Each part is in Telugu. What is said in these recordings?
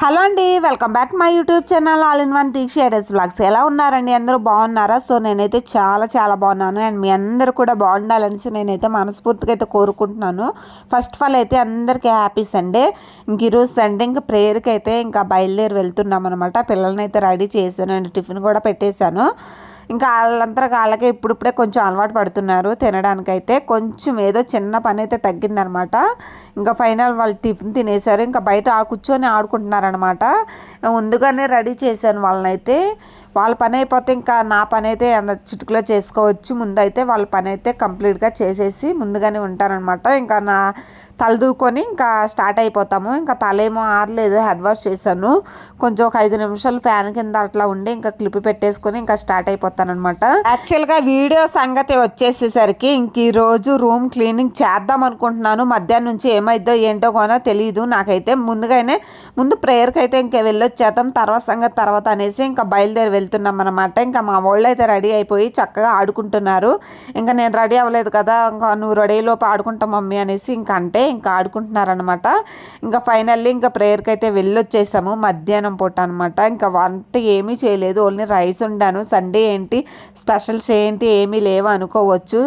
హలో అండి welcome back my YouTube channel all in one Deeksha ఎడెస్ blogs ఎలా ఉన్నారండి? అందరూ బాగున్నారా? సో నేనైతే చాలా చాలా బాగున్నాను. అండ్ మీ అందరూ కూడా బాగుండాలనేసి నేనైతే మనస్ఫూర్తిగా అయితే కోరుకుంటున్నాను. ఫస్ట్ ఆఫ్ ఆల్ అయితే అందరికీ హ్యాపీ సండే ఇంక ఈరోజు సండే ఇంకా ప్రేయర్కి అయితే ఇంకా బయలుదేరి వెళ్తున్నాం అనమాట పిల్లల్ని అయితే రెడీ చేశాను అండ్ టిఫిన్ కూడా పెట్టేశాను. ఇంకా వాళ్ళంతా వాళ్ళకే ఇప్పుడిప్పుడే కొంచెం అలవాటు పడుతున్నారు తినడానికైతే. కొంచెం ఏదో చిన్న పని అయితే తగ్గిందనమాట. ఇంకా ఫైనల్ వాళ్ళు టిఫిన్ తినేశారు. ఇంకా బయట కూర్చొని ఆడుకుంటున్నారనమాట. ముందుగానే రెడీ చేశాను వాళ్ళనైతే. వాళ్ళ పని అయిపోతే ఇంకా నా పని అయితే అంత చిటుకులో చేసుకోవచ్చు. ముందైతే వాళ్ళ పని అయితే కంప్లీట్గా చేసేసి ముందుగానే ఉంటారనమాట. ఇంకా నా తలదూకొని ఇంకా స్టార్ట్ అయిపోతాము. ఇంకా తలేమో ఆరలేదు హెడ్ వాష్ చేశాను. కొంచెం ఒక ఐదు నిమిషాలు ఫ్యాన్ కింద అట్లా ఉండి ఇంకా క్లిప్ పెట్టేసుకొని ఇంకా స్టార్ట్ అయిపోతాను అనమాట యాక్చువల్గా వీడియో సంగతి వచ్చేసేసరికి ఇంక ఈ రోజు రూమ్ క్లీనింగ్ చేద్దాం అనుకుంటున్నాను. మధ్యాహ్నం నుంచి ఏమైద్దో ఏంటో కొనో తెలియదు నాకైతే ముందుగానే ముందు ప్రేయర్కి అయితే ఇంకా వెళ్ళొచ్చేద్దాం తర్వాత సంగతి తర్వాత అనేసి ఇంకా బయలుదేరి వెళ్తున్నాం అనమాట ఇంకా మా వాళ్ళు అయితే రెడీ అయిపోయి చక్కగా ఆడుకుంటున్నారు. ఇంకా నేను రెడీ అవ్వలేదు కదా ఇంకా నువ్వు రెడీ లోపు ఆడుకుంటాం మమ్మీ అనేసి ఇంకా అంటే ఇంకా ఆడుకుంటున్నారనమాట ఇంకా ఫైనల్లీ ఇంకా ప్రేయర్కి అయితే వెళ్ళొచ్చేసాము మధ్యాహ్నం పూట అనమాట ఇంకా వంట ఏమీ చేయలేదు ఓన్లీ రైస్ ఉండాను సండే ఏంటి స్పెషల్స్ ఏంటి ఏమీ లేవు అనుకోవచ్చు.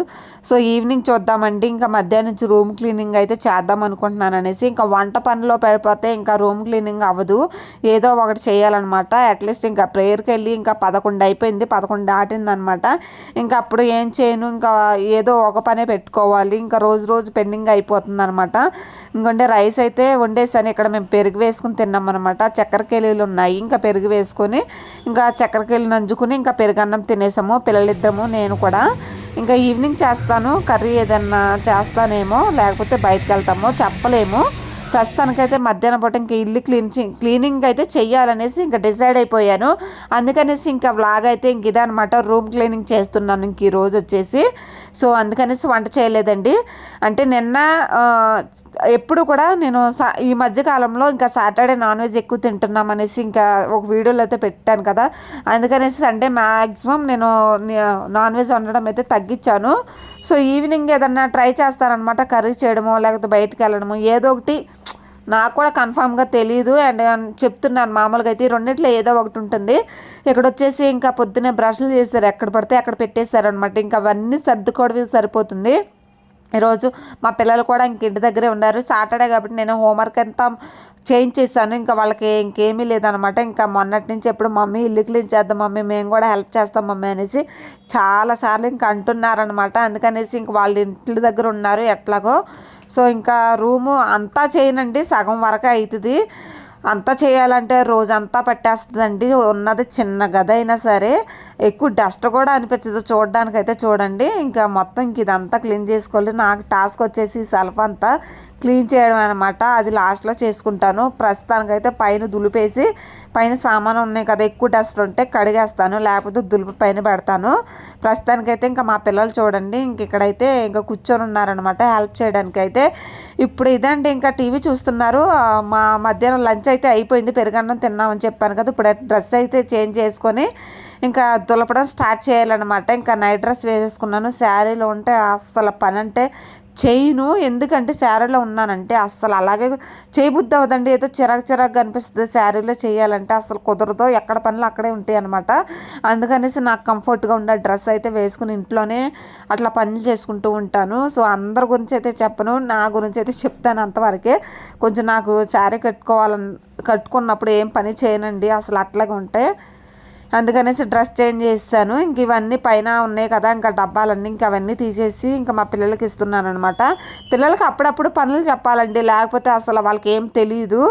సో ఈవినింగ్ చూద్దామండి ఇంకా మధ్యాహ్నం నుంచి రూమ్ క్లీనింగ్ అయితే చేద్దాం అనుకుంటున్నాను అనేసి ఇంకా వంట పనిలో పడిపోతే ఇంకా రూమ్ క్లీనింగ్ అవ్వదు. ఏదో ఒకటి చేయాలన్నమాట. అట్లీస్ట్ ఇంకా ప్రేయర్కి వెళ్ళి ఇంకా ఇంకా పదకొండు అయిపోయింది పదకొండు దాటింది అనమాట ఇంకా అప్పుడు ఏం చేయను ఇంకా ఏదో ఒక పనే పెట్టుకోవాలి. ఇంకా రోజు రోజు పెండింగ్ అయిపోతుంది అనమాట ఇంకొంటే రైస్ అయితే వండేసాను. ఇక్కడ మేము పెరుగు వేసుకుని తిన్నాం అనమాట చక్కెరకేళీలు ఉన్నాయి ఇంకా పెరుగు వేసుకొని ఇంకా చక్కెరకేళి నంజుకుని ఇంకా పెరుగన్నం తినేసాము. పిల్లలిద్దరము నేను కూడా. ఇంకా ఈవినింగ్ చేస్తాను కర్రీ ఏదన్నా చేస్తానేమో లేకపోతే బయటకు వెళ్తామో చెప్పలేము. ప్రస్తుతానికైతే మధ్యాహ్నం పూట ఇంకా ఇల్లు క్లీన్ క్లీనింగ్ అయితే చెయ్యాలనేసి ఇంకా డిసైడ్ అయిపోయాను. అందుకనేసి ఇంకా వ్లాగ్ అయితే ఇంక ఇదనమాట రూమ్ క్లీనింగ్ చేస్తున్నాను ఇంక ఈ రోజు వచ్చేసి. సో అందుకనేసి వంట చేయలేదండి. అంటే నిన్న ఎప్పుడు కూడా నేను సా- ఈ మధ్య కాలంలో ఇంకా సాటర్డే నాన్ వెజ్ ఎక్కువ తింటున్నాం అనేసి ఇంకా ఒక వీడియోలో అయితే పెట్టాను కదా. అందుకనేసి సండే మ్యాక్సిమం నేను నాన్ వెజ్ వండడం అయితే తగ్గించాను. సో ఈవినింగ్ ఏదన్నా ట్రై చేస్తానమాట కర్రీ చేయడమో లేకపోతే బయటకు వెళ్ళడమో ఏదో ఒకటి నాకు కూడా కన్ఫామ్గా తెలియదు అండ్ చెప్తున్నాను మామూలుగా అయితే రెండిట్లో ఏదో ఒకటి ఉంటుంది. ఇక్కడ వచ్చేసి ఇంకా పొద్దున్నే బ్రష్లు చేశారు. ఎక్కడ పడితే అక్కడ పెట్టేశారు అనమాట ఇంకా అవన్నీ సర్దుకోవడమే సరిపోతుంది. ఈరోజు మా పిల్లలు కూడా ఇంక ఇంటి దగ్గరే ఉన్నారు. సాటర్డే కాబట్టి నేను హోంవర్క్ అంతా చేంజ్ చేశాను. ఇంకా వాళ్ళకి ఇంకేమీ లేదనమాట. ఇంకా మొన్నటి నుంచి ఎప్పుడు మమ్మీ ఇల్లు క్లీన్ చేద్దాం మమ్మీ మేము కూడా హెల్ప్ చేస్తాం మమ్మీ అనేసి చాలాసార్లు ఇంకా అంటున్నారనమాట. అందుకనేసి ఇంక వాళ్ళ ఇంటి దగ్గర ఉన్నారు ఎట్లాగో. సో ఇంకా రూము అంతా చేయనండి. సగం వరకు అవుతుంది అంతా చేయాలంటే రోజంతా పట్టేస్తుందండి. ఉన్నది చిన్న గది అయినా సరే. ఎక్కువ డస్ట్ కూడా అనిపించదు. చూడడానికైతే అయితే చూడండి. ఇంకా మొత్తం ఇంక ఇదంతా క్లీన్ చేసుకోవాలి. నాకు టాస్క్ వచ్చేసి సెల్ఫ్ అంతా క్లీన్ చేయడం అనమాట అది లాస్ట్లో చేసుకుంటాను. ప్రస్తుతానికైతే పైన దులిపేసి పైన సామాను ఉన్నాయి కదా ఎక్కువ డస్ట్ ఉంటే కడిగేస్తాను. లేకపోతే దులుపు పైన పెడతాను. ప్రస్తుతానికైతే ఇంకా మా పిల్లలు చూడండి. ఇంక ఇక్కడైతే ఇంకా కూర్చొని ఉన్నారనమాట హెల్ప్ చేయడానికైతే. ఇప్పుడు ఇదండి ఇంకా టీవీ చూస్తున్నారు. మా మధ్యాహ్నం లంచ్ అయితే అయిపోయింది. పెరుగన్నం తిన్నామని చెప్పాను కదా. ఇప్పుడు డ్రెస్ అయితే చేంజ్ చేసుకొని ఇంకా దులపడం స్టార్ట్ చేయాలన్నమాట. ఇంకా నైట్ డ్రెస్ వేసేసుకున్నాను. శారీలో ఉంటే అసలు పని అంటే చేయను. ఎందుకంటే శారీలో ఉన్నానంటే అస్సలు అలాగే చేయబుద్ధి అవ్వదండి ఏదో చిరాకు చిరాకు కనిపిస్తుంది శారీలో చేయాలంటే. అసలు కుదరదు. ఎక్కడ పనులు అక్కడే ఉంటాయి అనమాట అందుకనేసి నాకు కంఫర్ట్గా ఉండే డ్రెస్ అయితే వేసుకుని ఇంట్లోనే అట్లా పనులు చేసుకుంటూ ఉంటాను. సో అందరి గురించి అయితే చెప్పను. నా గురించి అయితే చెప్తాను అంతవరకే. కొంచెం నాకు శారీ కట్టుకోవాలని కట్టుకున్నప్పుడు ఏం పని చేయనండి. అసలు అట్లాగే ఉంటాయి అందుకనేసి డ్రెస్ చేంజ్ చేస్తాను ఇంక ఇవన్నీ పైన ఉన్నాయి కదా ఇంకా డబ్బాలన్నీ ఇంకా అవన్నీ తీసేసి ఇంకా మా పిల్లలకి ఇస్తున్నాను అనమాట పిల్లలకి అప్పుడప్పుడు పనులు చెప్పాలండి. లేకపోతే అసలు వాళ్ళకి ఏం తెలియదు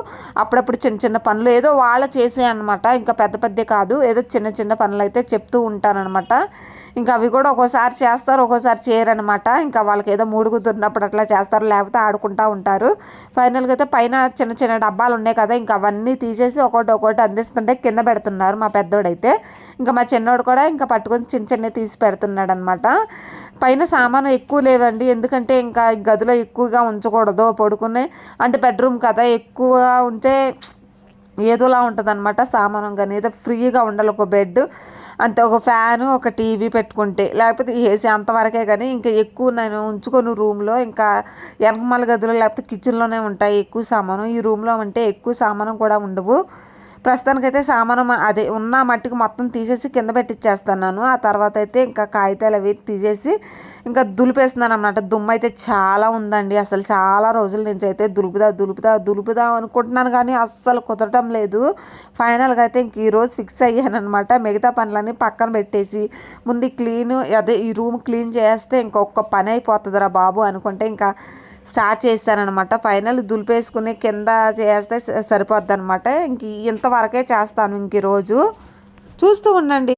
అప్పుడప్పుడు చిన్న చిన్న పనులు ఏదో వాళ్ళు చేసే అనమాట ఇంకా పెద్ద పెద్ద కాదు. ఏదో చిన్న చిన్న పనులు అయితే చెప్తూ ఉంటానన్నమాట. ఇంకా అవి కూడా ఒక్కోసారి చేస్తారు ఒక్కోసారి చేయరనమాట. ఇంకా వాళ్ళకి ఏదో మూడు కుదిరినప్పుడు అట్లా చేస్తారు లేకపోతే ఆడుకుంటూ ఉంటారు. ఫైనల్గా అయితే పైన చిన్న చిన్న డబ్బాలు ఉన్నాయి కదా ఇంకా అవన్నీ తీసేసి ఒకటి ఒకటి అందిస్తుంటే కింద పెడుతున్నారు మా పెద్దోడైతే. ఇంకా మా చిన్నోడు కూడా ఇంకా పట్టుకొని చిన్న చిన్న తీసి పెడుతున్నాడు అనమాట పైన సామాను ఎక్కువ లేదండి ఎందుకంటే ఇంకా గదిలో ఎక్కువగా ఉంచకూడదు పడుకునే అంటే బెడ్రూమ్ కదా ఎక్కువగా ఉంటే ఏదోలా ఉంటుంది అనమాట సామానం. కానీ ఏదో ఫ్రీగా ఉండాలి ఒక బెడ్ అంతే ఒక ఫ్యాను ఒక టీవీ పెట్టుకుంటే. లేకపోతే ఏసీ అంతవరకే కానీ ఇంకా ఎక్కువ నేను ఉంచుకొని రూమ్లో. ఇంకా వెనకమాల గదిలో లేకపోతే కిచెన్లోనే ఉంటాయి ఎక్కువ సామాను. ఈ రూమ్లో అంటే ఎక్కువ సామాను కూడా ఉండవు. ప్రస్తుతానికైతే సామాను అదే ఉన్న మట్టికి మొత్తం తీసేసి కింద పెట్టిచ్చేస్తున్నాను. ఆ తర్వాత అయితే ఇంకా కాగితాలు అవి తీసేసి ఇంకా దులిపేస్తున్నాను అన్నమాట దుమ్ము అయితే చాలా ఉందండి. అసలు చాలా రోజుల నుంచి అయితే దులుపుదా దులుపుదా దులుపుదా అనుకుంటున్నాను కానీ అస్సలు కుదరటం లేదు. ఫైనల్గా అయితే ఇంక ఈరోజు ఫిక్స్ అయ్యానమాట మిగతా పనులన్నీ పక్కన పెట్టేసి ముందు క్లీన్ అదే ఈ రూమ్ క్లీన్ చేస్తే ఇంకొక పని అయిపోతుందిరా బాబు అనుకుంటే ఇంకా స్టార్ట్ చేస్తానమాట ఫైనల్ దులిపేసుకుని కింద చేస్తే స- సరిపోద్ది అనమాట ఇంక ఇంతవరకే చేస్తాను ఇంక ఈరోజు చూస్తూ ఉండండి.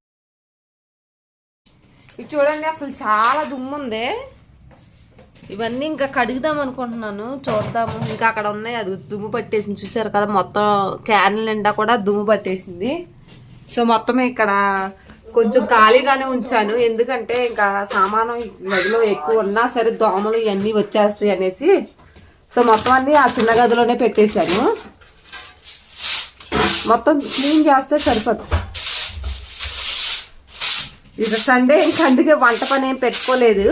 ఇది చూడండి అసలు చాలా దుమ్ము ఉంది ఇవన్నీ ఇంకా కడుగుదాం అనుకుంటున్నాను. చూద్దాము. ఇంకా అక్కడ ఉన్నాయి. అది దుమ్ము పట్టేసింది. చూసారు కదా మొత్తం క్యాన్ నిండా కూడా దుమ్ము పట్టేసింది. సో మొత్తం ఇక్కడ కొంచెం ఖాళీగానే ఉంచాను. ఎందుకంటే ఇంకా సామానం గదిలో ఎక్కువ ఉన్నా సరే దోమలు ఇవన్నీ వచ్చేస్తాయి అనేసి. సో మొత్తం అన్నీ ఆ చిన్న గదిలోనే పెట్టేశాను. మొత్తం క్లీన్ చేస్తే సరిపోతుంది. ఇది సండే ఇంకా అందుకే వంట పని ఏం పెట్టుకోలేదు.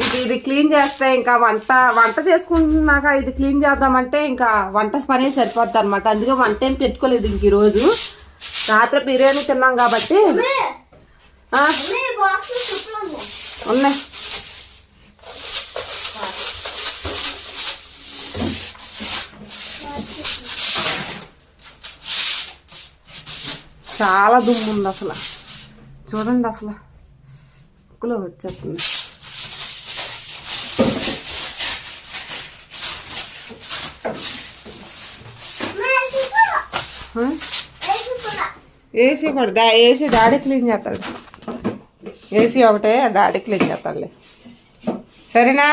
ఇంక ఇది క్లీన్ చేస్తే ఇంకా వంట వంట చేసుకుంటున్నాక ఇది క్లీన్ చేద్దామంటే ఇంకా వంట పనే సరిపోద్ది అనమాట అందుకే వంట ఏం పెట్టుకోలేదు ఇంక ఈరోజు. రాత్రి బిర్యానీ తిన్నాం కాబట్టి. ఉన్నాయి. చాలా దుమ్ము ఉంది అసలు. చూడండి అసలు. కుక్కలో వచ్చేస్తుంది. ఏసీ కూడా డా ఏసీ డాడీ క్లీన్ చేస్తాడు. ఏసీ ఒకటే డాడీ క్లీన్ చేస్తాడులే. సరేనా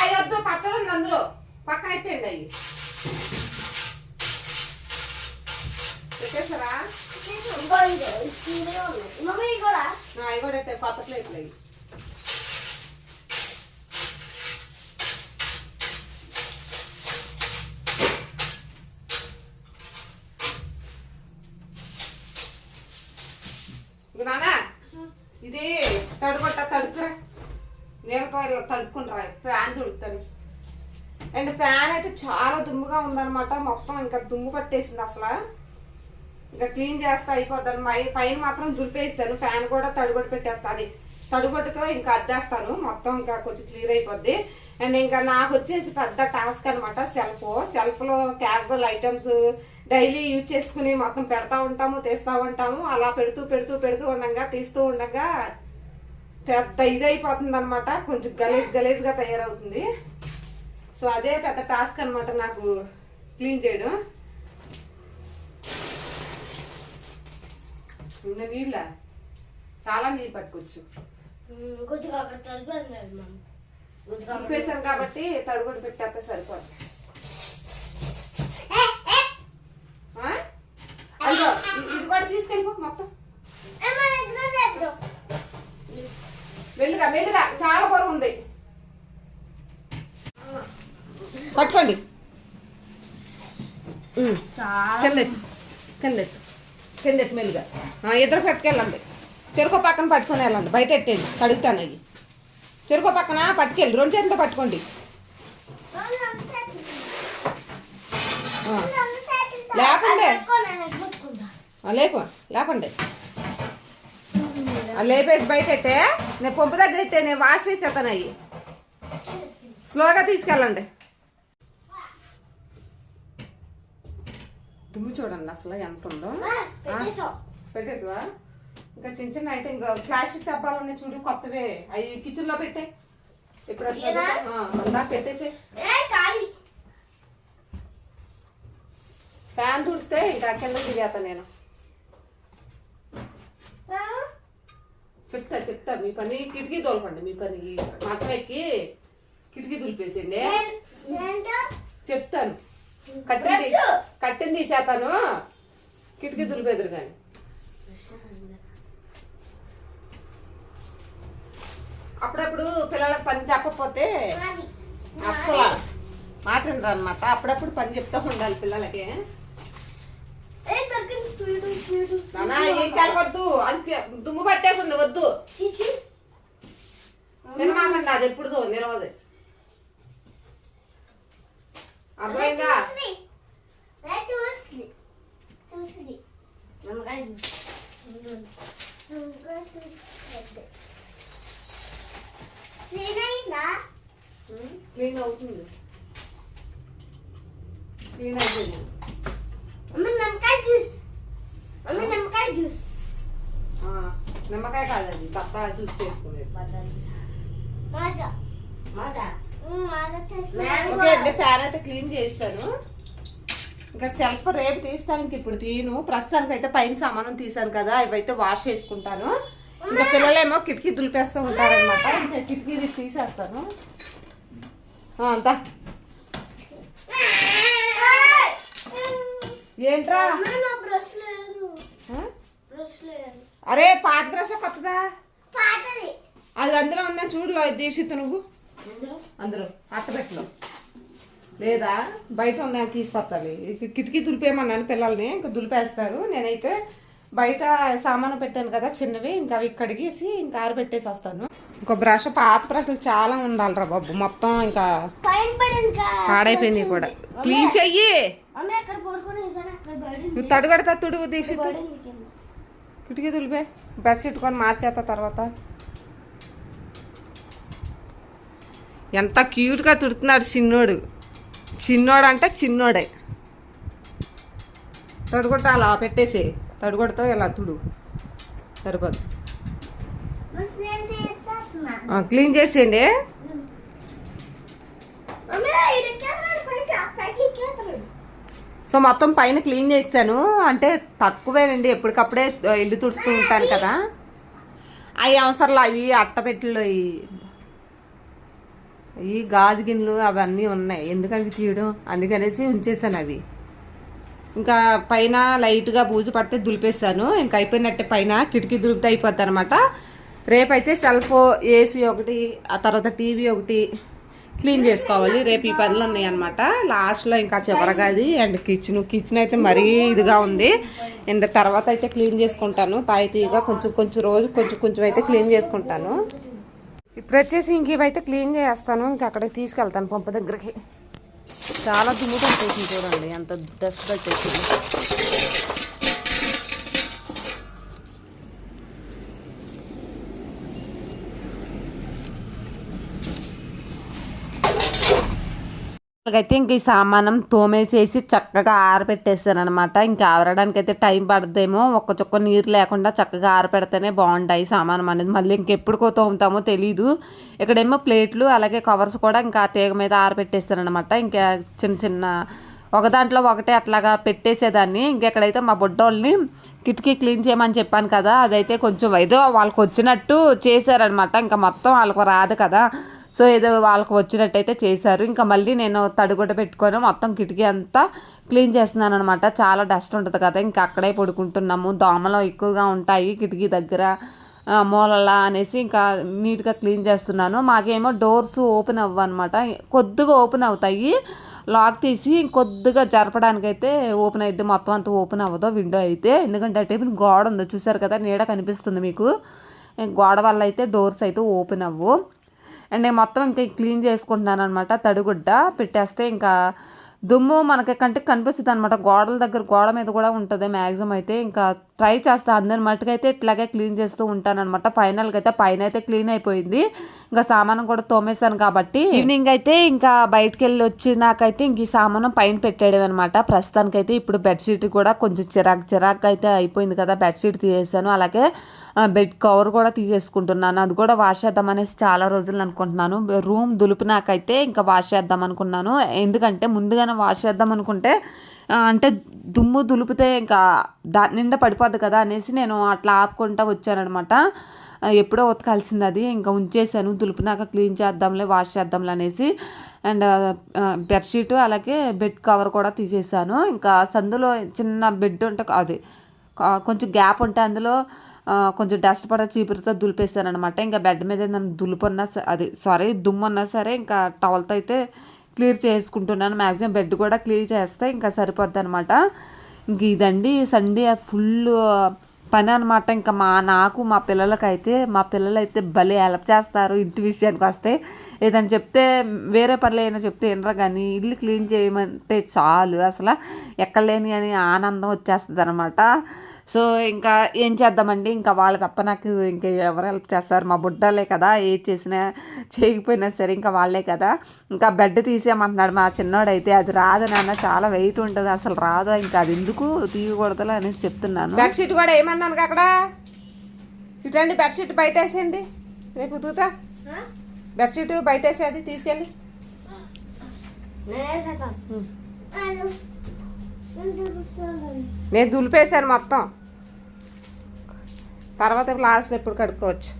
అవి వద్దు పచ్చడి ఉంది అందులో పక్కన పెట్టండి అవి పెట్టేస్తారా అవి కూడా? కొత్త ప్లేట్లు అవి ఇదిగో ఇది తడుకొట్ట తడుకురా నీళ్ళతో ఇలా ఫ్యాన్ తుడుతాడు అండ్ ఫ్యాన్ అయితే చాలా దుమ్ముగా ఉందన్నమాట మొత్తం ఇంకా దుమ్ము పట్టేసింది అసలు. ఇంకా క్లీన్ చేస్తా అయిపోతాను మై పైన మాత్రం దులిపేస్తాను. ఫ్యాన్ కూడా తడిగొట్టు పెట్టేస్తాను తడిగొట్టుతో ఇంకా అద్దేస్తాను. మొత్తం ఇంకా కొంచెం క్లియర్ అయిపోద్ది. అండ్ ఇంకా నాకు వచ్చేసి పెద్ద టాస్క్ అనమాట సెల్ఫ్. సెల్ఫ్లో క్యాజువల్ ఐటమ్స్ డైలీ యూజ్ చేసుకుని మొత్తం పెడతా ఉంటాము తీస్తూ ఉంటాము. అలా పెడుతూ పెడుతూ పెడుతూ ఉండగా తీస్తూ ఉండగా పెద్ద ఇది అయిపోతుంది అనమాట కొంచెం గలీజ్ గలీజ్గా తయారవుతుంది. సో అదే పెద్ద టాస్క్ అనమాట నాకు క్లీన్ చేయడం. ఉన్న నీళ్ళ? చాలా నీళ్ళు పట్టుకోవచ్చు కొద్దిగా అక్కడ ఉప్పేసాను కాబట్టి తడుగుడు పెట్టేస్తే? అయ్యో ఇ- ఇది కూడా తీసుకెళ్ళిపో మొత్తం. మెల్లుగా మెల్లుగా చాలా బరువు ఉంది. పట్టుకోండి. ఉమ్. చాలా కిందకి కిందెట్టు మెల్లిగా. ఇద్దరు పట్టుకెళ్ళండి. చెరుకు పక్కన పట్టుకొని వెళ్ళండి. బయట ఎట్టేయండి. కడుగుతాను అవి చెరుకు పక్కన పట్టుకెళ్ళి. రెండు చేతులతో పట్టుకోండి. లేకుండే లేకు లేకుండే లేపేసి బయట ఎట్టే? నేను పొంపు దగ్గర పెట్టే నేను వాష్ చేసేస్తాను అవి స్లోగా తీసుకెళ్ళండి. దుమ్ము చూడండి అసలు ఎంత ఉందో. పెట్టేసాం. పెట్టేసావా. ఇంకా చిన్న చిన్న ఐటమ్ ఇంకా ప్లాస్టిక్ డబ్బాలు ఉన్నాయి చూడు కొత్తవే. అవి కిచెన్లో పెట్టే. ఇప్పుడు అందా పెట్టేసి. ఫ్యాన్ తుడిస్తే ఇంకా కింద దిగేస్తా నేను. చెప్తా చెప్తా. మీ పని కిటికీ తోలకండి మీ పని. మాత్రం ఎక్కి కిటికీ ఏంటో? చెప్తాను. కట్టెని తీ- బ్రష్. కట్టెని తీసేస్తాను. కిటికీ దులిపేదురు కానీ అప్పుడప్పుడు పిల్లలకు పని చెప్పకపోతే అస్సలు మాటనరు అనమాట అప్పుడప్పుడు పని చెప్తా ఉండాలి పిల్లలకి. ఏ ఏం కలవద్దు అది దుమ్ము పట్టేకుండా వద్దు చిచి. నిలమాకండి అది ఎప్పుడుదో నిలవదు. అర్థమైందా చూసి చూసి నమ్మకాయ క్లీన్ అవుతుంది క్లీన్ అయిపోయింది అమ్మ నమ్మకాయ జ్యూస్ అమ్మ నమ్మకాయ జ్యూస్ ఆ, నిమ్మకాయ కాదు అది పత్తా జ్యూస్ చేసుకునేది మాజా మాజా మాజా Okay pan అయితే క్లీన్ చేస్తాను. ఇంకా సెల్ఫ్ రేపు తీస్తాను ఇంక ఇప్పుడు తీను. ప్రస్తుతానికి అయితే పైన సామానం తీసాను కదా ఇవైతే వాష్ చేసుకుంటాను. ఇంకా పిల్లలేమో కిటికీ దులిపేస్తూ ఉంటారనమాట ఇంకా కిటికీ తీసేస్తాను. అంతా. ఏంట్రా? అరే పాత బ్రష్ కొత్తదా? అది అందులో ఉందని చూడులో తీసిద్దు నువ్వు. అందులో అట్టపెట్టులో లేదా బయట ఉన్నాయని తీసుకొస్తాలి కిటికీ దులిపేయమన్నాను పిల్లల్ని ఇంకా దులిపేస్తారు. నేనైతే బయట సామాను పెట్టాను కదా చిన్నవి ఇంకా అవి కడిగేసి ఇంకా ఆరబెట్టేసి వస్తాను. ఇంకో బ్రష్ పాత బ్రష్లు చాలా ఉండాలిరా బాబు. మొత్తం ఇంకా పాడైపోయింది కూడా. క్లీన్ చెయ్యి. నువ్వు తడుగడతా తుడుగు దీక్షిత్ కిటికీ దులిపే. బెడ్షీట్ కొని మార్చేస్తా తర్వాత. ఎంత క్యూట్గా తుడుతున్నాడు చిన్నోడు. చిన్నోడు అంటే చిన్నోడే. తడుగొట్ట అలా పెట్టేసి. తడుగొడతో ఇలా తుడు. సరిపోదు. క్లీన్ చేసేయండి. సో మొత్తం పైన క్లీన్ చేస్తాను. అంటే తక్కువేనండి. ఎప్పటికప్పుడే ఇల్లు తుడుస్తూ ఉంటాను కదా. అవి అవసరాలు అవి అట్టపెట్టెలు ఈ గాజు గిన్నెలు అవన్నీ ఉన్నాయి. ఎందుకని తీయడం? అందుకనేసి ఉంచేసాను అవి. ఇంకా పైన లైట్గా బూజు పడితే దులిపేస్తాను. ఇంకా అయిపోయినట్టే పైన కిటికీ దులిపితే అయిపోద్ది అనమాట రేపైతే సెల్ఫ్ ఏసీ ఒకటి ఆ తర్వాత టీవీ ఒకటి క్లీన్ చేసుకోవాలి. రేపు ఈ పనులు ఉన్నాయి అనమాట లాస్ట్లో ఇంకా చివరగా అది అండ్ కిచెన్. కిచెన్ అయితే మరీ ఇదిగా ఉంది. అండ్ తర్వాత అయితే క్లీన్ చేసుకుంటాను. తాయితీగా కొంచెం కొంచెం రోజు కొంచెం కొంచెం అయితే క్లీన్ చేసుకుంటాను. ఇప్పుడు వచ్చేసి ఇంక ఇవైతే క్లీన్ చేస్తాను. ఇంకా అక్కడికి తీసుకెళ్తాను పంప దగ్గరికి. చాలా దుమ్ము పట్టేసింది చూడండి అంత డస్ట్ పట్టేసింది. అయితే ఇంక ఈ సామానం తోమేసేసి చక్కగా ఆరబెట్టేస్తాను అనమాట ఇంకా ఆరడానికి అయితే టైం పడదేమో. ఒక్క చుక్క నీరు లేకుండా చక్కగా ఆరబెడితేనే బాగుంటాయి సామానం అనేది. మళ్ళీ ఇంకెప్పుడుకో తోముతామో తెలీదు. ఇక్కడేమో ప్లేట్లు అలాగే కవర్స్ కూడా ఇంకా తీగ మీద ఆరబెట్టేస్తాను అనమాట ఇంకా చిన్న చిన్న ఒక దాంట్లో ఒకటే అట్లాగా పెట్టేసేదాన్ని. ఇంకెక్కడైతే మా బుడ్డోళ్ళని కిటికీ క్లీన్ చేయమని చెప్పాను కదా అదైతే కొంచెం ఏదో వాళ్ళకి వచ్చినట్టు చేశారనమాట ఇంకా మొత్తం వాళ్ళకు రాదు కదా. సో ఏదో వాళ్ళకి వచ్చినట్టయితే చేశారు. ఇంకా మళ్ళీ నేను తడిగుడ్డ పెట్టుకొని మొత్తం కిటికీ అంతా క్లీన్ చేస్తున్నాను అనమాట చాలా డస్ట్ ఉంటుంది కదా ఇంకా అక్కడే పడుకుంటున్నాము. దోమలు ఎక్కువగా ఉంటాయి కిటికీ దగ్గర మూలలా అనేసి ఇంకా నీట్గా క్లీన్ చేస్తున్నాను. మాకేమో డోర్స్ ఓపెన్ అవ్వనమాట కొద్దిగా ఓపెన్ అవుతాయి. లాక్ తీసి కొద్దిగా జరపడానికైతే ఓపెన్ అయితే మొత్తం అంతా ఓపెన్ అవ్వదు విండో అయితే. ఎందుకంటే అటు గోడ ఉంది. చూసారు కదా నీడ కనిపిస్తుంది మీకు. గోడ వల్ల అయితే డోర్స్ అయితే ఓపెన్ అవ్వు. అండ్ నేను మొత్తం ఇంకా క్లీన్ చేసుకుంటున్నాను అనమాట తడిగుడ్డ పెట్టేస్తే ఇంకా దుమ్ము మనకి కంటికి కనిపిస్తుంది అనమాట గోడల దగ్గర గోడ మీద కూడా ఉంటుంది. మ్యాక్సిమం అయితే ఇంకా ట్రై చేస్తా. అందరి మట్టుకైతే ఇట్లాగే క్లీన్ చేస్తూ ఉంటాను అనమాట ఫైనల్గా అయితే పైన అయితే క్లీన్ అయిపోయింది. ఇంకా సామానం కూడా తోమేశాను కాబట్టి ఈవినింగ్ అయితే ఇంకా బయటకు వెళ్ళి వచ్చినాకైతే ఇంక ఈ సామానం పైన పెట్టాడు అనమాట ప్రస్తుతానికైతే ఇప్పుడు బెడ్షీట్ కూడా కొంచెం చిరాక్ చిరాకు అయితే అయిపోయింది కదా. బెడ్షీట్ తీసేసాను. అలాగే బెడ్ కవర్ కూడా తీసేసుకుంటున్నాను. అది కూడా వాష్ చేద్దాం అనేసి చాలా రోజులు అనుకుంటున్నాను. రూమ్ దులిపినాకైతే ఇంకా వాష్ చేద్దాం అనుకున్నాను. ఎందుకంటే ముందుగానే వాష్ చేద్దాం అనుకుంటే అంటే దుమ్ము దులిపితే ఇంకా దాని నిండా పడిపోద్ది కదా అనేసి నేను అట్లా ఆపుకుంటా వచ్చానమాట ఎప్పుడో ఉతకాల్సింది అది. ఇంకా ఉంచేసాను. దులిపినాక క్లీన్ చేద్దాంలే వాష్ చేద్దాంలే అనేసి. అండ్ బెడ్షీట్ అలాగే బెడ్ కవర్ కూడా తీసేసాను. ఇంకా సందులో చిన్న బెడ్ ఉంటే అది కొంచెం గ్యాప్ ఉంటే అందులో కొంచెం డస్ట్ పడ చీపురుతో దులిపేసాను అనమాట ఇంకా బెడ్ మీద నన్ను దులుపున్నా అది సారీ దుమ్మున్నా సరే ఇంకా టవల్తో అయితే క్లియర్ చేసుకుంటున్నాను. మ్యాక్సిమం బెడ్ కూడా క్లియర్ చేస్తే ఇంకా సరిపోద్ది అనమాట ఇంక ఇదండి సండే ఫుల్ పని అనమాట ఇంకా మా నాకు మా పిల్లలకైతే మా పిల్లలు అయితే భలే హెల్ప్ చేస్తారు ఇంటి విషయానికి వస్తే. ఏదైనా చెప్తే వేరే పనులు అయినా చెప్తే వినరు కానీ ఇల్లు క్లీన్ చేయమంటే చాలు. అసలు ఎక్కడ లేని అని ఆనందం వచ్చేస్తుంది అనమాట సో ఇంకా ఏం చేద్దామండి? ఇంకా వాళ్ళు తప్ప నాకు ఇంకా ఎవరు హెల్ప్ చేస్తారు? మా బుడ్డలే కదా ఏది చేసినా చేయకపోయినా సరే ఇంకా వాళ్ళే కదా. ఇంకా బెడ్ తీసేయమంటున్నాడు మా చిన్నోడైతే. అది రాదు నాన్న చాలా వెయిట్ ఉంటుంది. అసలు రాదు. ఇంకా అది ఎందుకు తీయకూడదు అనేసి చెప్తున్నాను. బెడ్షీట్ కూడా ఏమన్నాను అక్కడ? ఇటండి బెడ్షీట్ బయట వేసేయండి రేపు ఉతుకుతా. బెడ్షీట్ బయట వేసేది తీసుకెళ్ళి నేను దులిపేశాను మొత్తం. తర్వాత లాస్ట్ ఎప్పుడు కడుక్కోవచ్చు.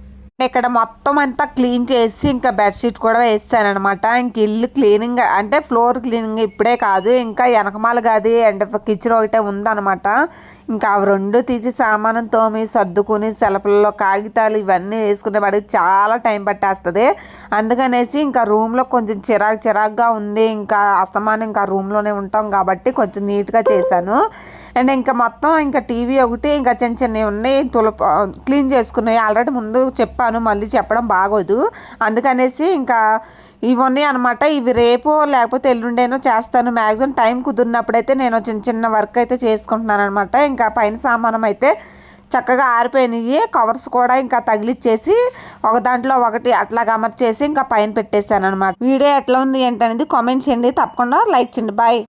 ఇక్కడ మొత్తం అంతా క్లీన్ చేసి ఇంకా బెడ్షీట్ కూడా వేస్తానమాట ఇంక ఇల్లు క్లీనింగ్ అంటే ఫ్లోర్ క్లీనింగ్ ఇప్పుడే కాదు ఇంకా వెనకమాల గది అండ్ కిచెన్ ఒకటే ఉందన్నమాట. ఇంకా అవి రెండు తీసి సామానం తోమి సర్దుకుని సెలపులలో కాగితాలు ఇవన్నీ వేసుకునే వాడికి చాలా టైం పట్టేస్తుంది. అందుకనేసి ఇంకా రూమ్లో కొంచెం చిరాకు చిరాకుగా ఉంది. ఇంకా అస్తమానం ఇంకా రూమ్లోనే ఉంటాం కాబట్టి కొంచెం నీట్గా చేశాను. అండ్ ఇంకా మొత్తం ఇంకా టీవీ ఒకటి ఇంకా చిన్న చిన్నవి ఉన్నాయి. తులప క్లీన్ చేసుకున్నాయి. ఆల్రెడీ ముందు చెప్పాను మళ్ళీ చెప్పడం బాగోదు. అందుకనేసి ఇంకా ఇవన్నీ అనమాట ఇవి రేపు లేకపోతే ఎల్లుండేనో చేస్తాను. మ్యాక్సిమం టైం కుదిరినప్పుడైతే నేను చిన్న చిన్న వర్క్ అయితే చేసుకుంటున్నాను అనమాట ఇంకా పైన సామానం అయితే చక్కగా ఆరిపోయినాయి. కవర్స్ కూడా ఇంకా తగిలిచ్చేసి ఒక దాంట్లో ఒకటి అట్లా అమర్చేసి ఇంకా పైన పెట్టేశాను అనమాట వీడియో ఎట్లా ఉంది ఏంటనేది కామెంట్ చేయండి. తప్పకుండా లైక్ చేయండి. బాయ్.